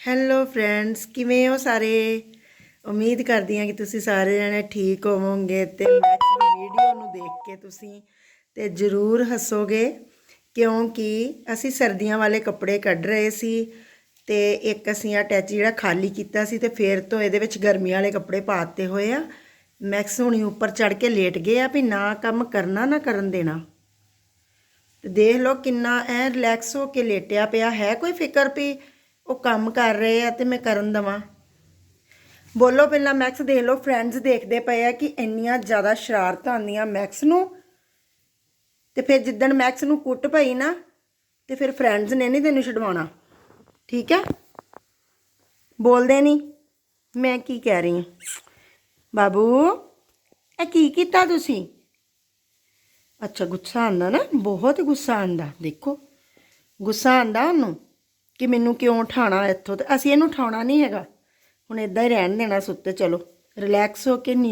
Hello friends ਕਿਵੇਂ ਹੋ ਸਾਰੇ? ਉਮੀਦ ਕਰਦੀ ਹਾਂ ਕਿ ਤੁਸੀਂ ਸਾਰੇ ਜਣੇ ਠੀਕ ਹੋਵੋਗੇ ਤੇ ਨੈਕਸਟ ਵੀਡੀਓ ਨੂੰ ਦੇਖ ਕੇ ਤੁਸੀਂ ਤੇ ਜ਼ਰੂਰ ਹੱਸੋਗੇ, ਕਿਉਂਕਿ ਅਸੀਂ ਸਰਦੀਆਂ ਵਾਲੇ ਕੱਪੜੇ ਕੱਢ ਰਹੇ ਸੀ ਤੇ ਇੱਕ ਅਸੀਂ ਅਟੈਚ ਜਿਹੜਾ ਖਾਲੀ ਕੀਤਾ ਸੀ ਤੇ ਫੇਰ ਤੋਂ ਇਹਦੇ ਵਿੱਚ ਗਰਮੀ ਵਾਲੇ ਕੱਪੜੇ ਪਾਤੇ ਹੋਏ ਆ। ਮੈਕਸ ਹੁਣੀ ਉੱਪਰ ਚੜ ਕੇ ਲੇਟ ਗਏ ਆ ਵੀ ਨਾ ਕੰਮ ਕਰਨਾ, ਨਾ ਕਰਨ ਦੇਣਾ। ਤੇ ਦੇਖ ਲਓ ਕਿੰਨਾ ਐ ਰਿਲੈਕਸ ਹੋ ਕੇ ਲੇਟਿਆ ਪਿਆ। ਹੈ ਕੋਈ ਫਿਕਰ ਵੀ? ਉਹ ਕੰਮ ਕਰ ਰਹੇ ਆ ਤੇ ਮੈਂ ਕਰਨ ਦਵਾਂ। ਬੋਲੋ ਪਹਿਲਾਂ ਮੈਕਸ ਦੇਖ ਲਓ ਫਰੈਂਡਸ ਦੇਖਦੇ ਪਏ ਆ ਕਿ ਇੰਨੀਆਂ ਜ਼ਿਆਦਾ ਸ਼ਰਾਰਤਾਂ ਆਉਂਦੀਆਂ ਮੈਕਸ ਨੂੰ। ਤੇ ਫਿਰ ਜਿੱਦਣ ਮੈਕਸ ਨੂੰ ਕੁੱਟ ਪਈ ਨਾ, ਤੇ ਫਿਰ ਫਰੈਂਡਸ ਨੇ ਨਹੀਂ ਤੈਨੂੰ ਛਡਵਾਉਣਾ। ਠੀਕ ਹੈ ਬੋਲਦੇ ਨਹੀਂ ਮੈਂ ਕੀ ਕਹਿ ਰਹੀ ਹਾਂ? ਬਾਬੂ, ਇਹ ਕੀ ਕੀਤਾ ਤੁਸੀਂ? ਅੱਛਾ, ਗੁੱਸਾ ਆਂਦਾ ਨਾ? ਬਹੁਤ ਗੁੱਸਾ ਆਂਦਾ ਦੇਖੋ, ਗੁੱਸਾ ਆਂਦਾ ਉਹਨੂੰ। ਕਿ ਮੈਨੂੰ ਕਿਉਂ ਉਠਾਣਾ ਇੱਥੋਂ? ਤੇ ਅਸੀਂ ਇਹਨੂੰ ਉਠਾਉਣਾ ਨਹੀਂ ਹੈਗਾ। ਹੁਣ ਇਦਾਂ ਹੀ ਰਹਿਣ ਦੇਣਾ ਸੁੱਤੇ, ਚਲੋ। ਰਿਲੈਕਸ ਹੋ ਕੇ ਨੀ